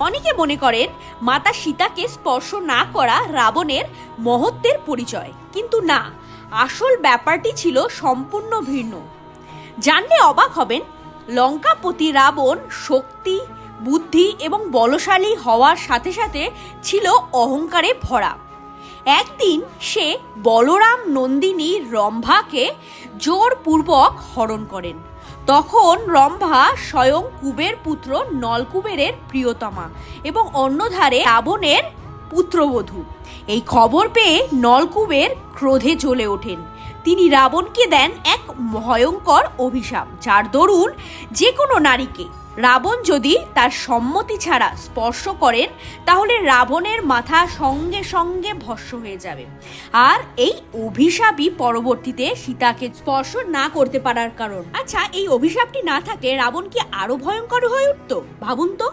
অনেকে মনে করেন মাতা সীতাকে স্পর্শ না করা রাবণের মহত্বের পরিচয়। কিন্তু না, আসল ব্যাপারটি ছিল সম্পূর্ণ ভিন্ন। জানলে অবাক হবেন, লঙ্কাপতি রাবণ শক্তি, বুদ্ধি এবং বলশালী হওয়ার সাথে সাথে ছিল অহংকারে ভরা। একদিন সে বলরাম নন্দিনী রম্ভাকে জোরপূর্বক হরণ করেন। তখন রম্ভা স্বয়ং কুবের পুত্র নলকুবেরের প্রিয়তমা এবং অন্যধারে রাবণের পুত্রবধূ। এই খবর পেয়ে নলকুবের ক্রোধে জ্বলে ওঠেন। তিনি রাবণকে দেন এক ভয়ঙ্কর অভিশাপ, যার দরুন যে কোনো নারীকে রাবণ যদি তার সম্মতি ছাড়া স্পর্শ করেন, তাহলে রাবণের মাথা সঙ্গে সঙ্গে ভস্ম হয়ে যাবে। আর এই অভিশাপই পরবর্তীতে সীতাকে স্পর্শ না করতে পারার কারণ। আচ্ছা এই অভিশাপটি না থাকলে রাবণ কি আরও ভয়ঙ্কর হয়ে উঠত? ভাবুন তো।